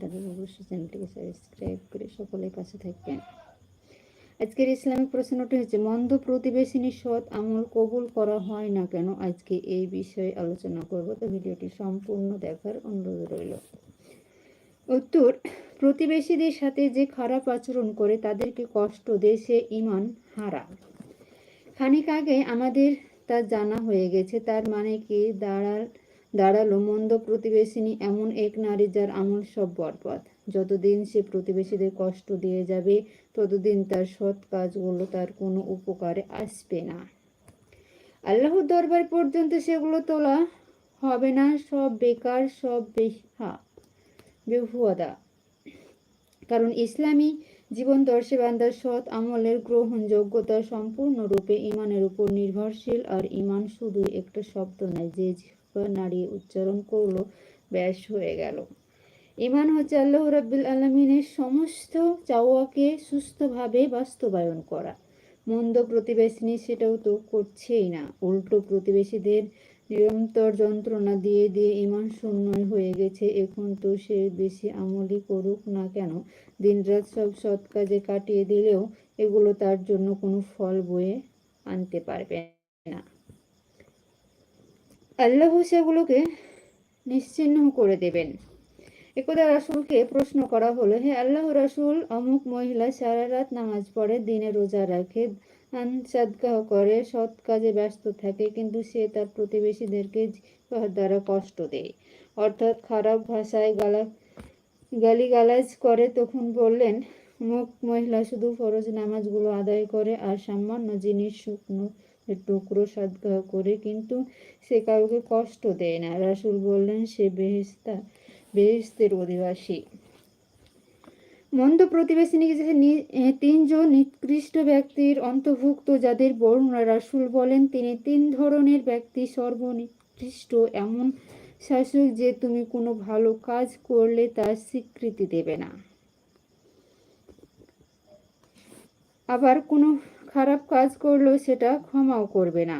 তাদের অবশ্যই চ্যানেলটিকে সাবস্ক্রাইব করে সকলের পাশে থাকবেন। আজকের ইসলামিক প্রশ্নটি হচ্ছে, মন্দ প্রতিবেশিনী সৎ আমল কবুল করা হয় না কেন? আজকে এই বিষয়ে আলোচনা করব। তো ভিডিওটি সম্পূর্ণ দেখার অনুরোধ রইল। উত্তর, প্রতিবেশীদের সাথে যে খারাপ আচরণ করে তাদেরকে কষ্ট দেশে ইমান হারা। খানিক আগে আমাদের তা জানা হয়ে গেছে, তার মানে কি? দাঁড়াল দাঁড়াল মন্দ প্রতিবেশিনী এমন এক নারী যার আমল সব বরবাদ। যতদিন সে প্রতিবেশীদের কষ্ট দিয়ে যাবে, ততদিন তার সৎ কাজগুলো তার কোনো উপকারে আসবে না। আল্লাহর দরবার পর্যন্ত সেগুলো তোলা হবে না, সব বেকার, সব বেহা, বেহুয়াদা। কারণ ইসলামী জীবন দর্শে বান্দার সৎ আমলের গ্রহণযোগ্যতা সম্পূর্ণরূপে ইমানের উপর নির্ভরশীল, আর ইমান শুধু একটা শব্দ নয়, যে নাড়িয়ে উচ্চারণ করল, ব্যাস হয়ে গেল। ইমান হচ্ছে আল্লাহ রাব্বুল আলমিনের সমস্ত চাওয়াকে সুস্থভাবে বাস্তবায়ন করা। মন্দ প্রতিবেশিনী সেটাও তো করছেই না। উল্টো প্রতিবেশীদের নিরন্তর যন্ত্রণা দিয়ে দিয়ে ইমান শূন্যই হয়ে গেছে। এখন তো সে বেশি আমলই করুক না কেন? দিনরাত সব সৎ কাজে কাটিয়ে দিলেও এগুলো তার জন্য কোনো ফল বয়ে আনতে পারবে না। আল্লাহ সেগুলোকে নিশ্চিহ্ন করে দেবেন। একদা রাসুলকে প্রশ্ন করা হলো, হে আল্লাহ রাসুল, অমুক মহিলা সারা রাত নামাজ পড়ে, দিনে রোজা রাখে করে, সৎ কাজে ব্যস্ত থাকে, কিন্তু সে তার প্রতিবেশীদেরকে দ্বারা কষ্ট দেয়। অর্থাৎ খারাপ ভাষায় গালা, গালিগালাজ করে, তখন বললেন মুখ মহিলা শুধু ফরজ নামাজগুলো আদায় করে, আর সামান্য জিনিস শুকনো টুকরো সাদগাহ করে কিন্তু সে কাউকে কষ্ট দেয় না। রাসুল বললেন, সে বেহেস্তা বেহেস্তের অধিবাসী। মন্দ প্রতিবেশিনী তিনজন নিকৃষ্ট ব্যক্তির অন্তর্ভুক্ত যাদের বর্ণনা রাসুল বলেন, তিনি তিন ধরনের ব্যক্তি সর্বনিকৃষ্ট। এমন শাসক যে তুমি কোনো ভালো কাজ করলে তার স্বীকৃতি দেবে না। আবার কোনো খারাপ কাজ করলেও সেটা ক্ষমাও করবে না।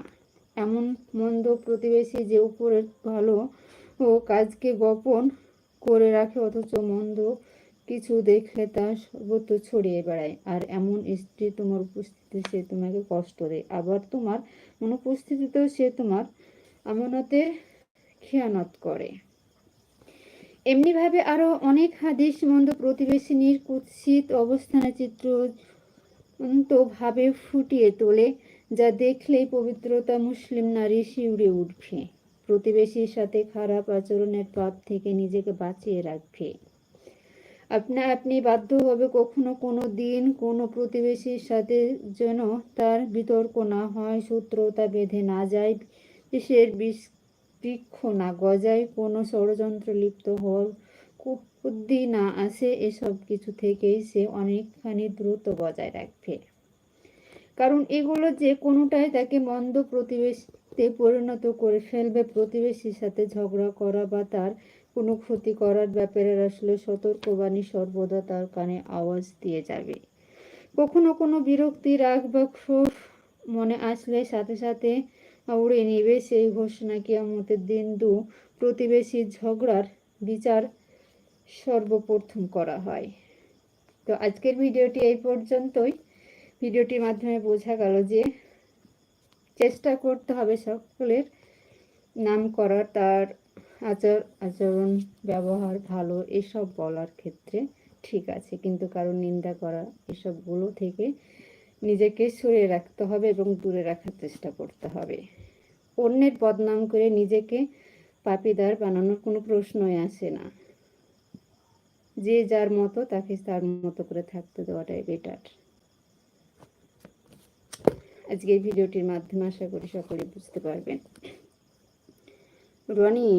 এমন মন্দ প্রতিবেশী যে উপরের ভালো ও কাজকে গোপন করে রাখে, অথচ মন্দ কিছু দেখলে তা সর্বত্র ছড়িয়ে বেড়ায়। আর এমন স্ত্রী তোমার উপস্থিতিতে সে তোমাকে কষ্ট দেয়। আবার তোমার অনুপস্থিতিতেও সে তোমার আমানতে খেয়ানত করে। এমনিভাবে আরও অনেক হাদিস মন্দ প্রতিবেশিনীর কুৎসিত অবস্থানের চিত্র ভাবে ফুটিয়ে তোলে, যা দেখলেই পবিত্রতা মুসলিম নারী শিউরে উঠবে। প্রতিবেশীর সাথে খারাপ আচরণের পাপ থেকে নিজেকে বাঁচিয়ে রাখবে। আপনা, আপনি বাধ্য হবে কখনো কোনো দিন কোনো প্রতিবেশীর সাথে যেন তার বিতর্ক না হয় সূত্রতা বেঁধে না যায় দেশের বৃক্ষ না গজায়, কোনো ষড়যন্ত্র লিপ্ত হওয়ার কুবুদ্ধি না আসে এসব কিছু থেকেই সে অনেকখানি দ্রুত বজায় রাখবে কারণ এগুলো যে কোনোটাই তাকে মন্দ প্রতিবেশীতে পরিণত করে ফেলবে, প্রতিবেশীর সাথে ঝগড়া করা বা তার কোনো ক্ষতি করার ব্যাপারে আসলে সতর্কবাণী সর্বদা তার কানে আওয়াজ দিয়ে যাবে। কখনো কোনো বিরক্তি, রাগ বা ক্ষোভ মনে আসলে সাথে সাথে উড়ে নিবে সেই ঘোষণা কিয়ামতের দিন দু প্রতিবেশীর ঝগড়ার বিচার সর্বপ্রথম করা হয়। তো আজকের ভিডিওটি এই পর্যন্তই। ভিডিওটির মাধ্যমে বোঝা গেল যে চেষ্টা করতে হবে সকলের নাম করা তার আচার, আচরণ, ব্যবহার ভালো এসব বলার ক্ষেত্রে ঠিক আছে। কিন্তু কারও নিন্দা করা এসবগুলো থেকে নিজেকে সরে রাখতে হবে এবং দূরে রাখার চেষ্টা করতে হবে। অন্যের বদনাম করে নিজেকে পাপিদার বানানোর কোনো প্রশ্নই আসে না। যে যার মতো তাকে তার মতো করে থাকতে দেওয়াটাই বেটার আজকে এই ভিডিওটির মাধ্যমে আশা করি সকলে বুঝতে পারবেন। রনি,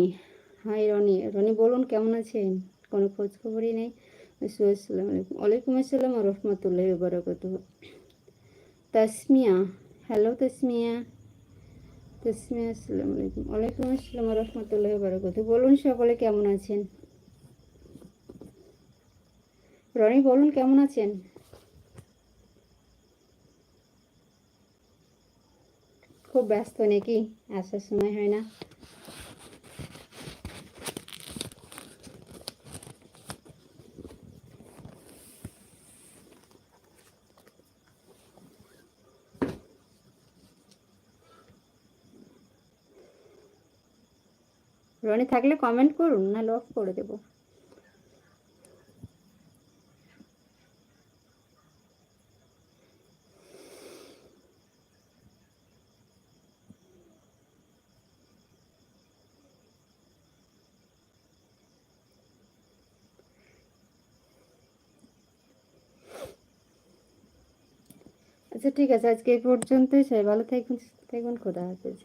হাই রনি। রনি, বলুন কেমন আছেন? কোনো খোঁজ খবরই নেই? আসসালামু ওয়ালাইকুম আসসালাম রহমতুল্লাহ বারাকাত তাসমিয়া, হ্যালো তাসমিয়া। তাসমিয়া, আসসালামু আলাইকুম। ওয়ালাইকুম আসসালাম রহমতুল্লাহ বারাকাত বলুন সকলে কেমন আছেন? রনি, বলুন কেমন আছেন? খুব ব্যস্ত নাকি? আসার সময় হয় না। রনি, থাকলে কমেন্ট করুন, না লক করে দেবো। আচ্ছা ঠিক আছে আজকে এই পর্যন্তই। চাই ভালো থাকুন থাকবেন খোদা হাফেজ।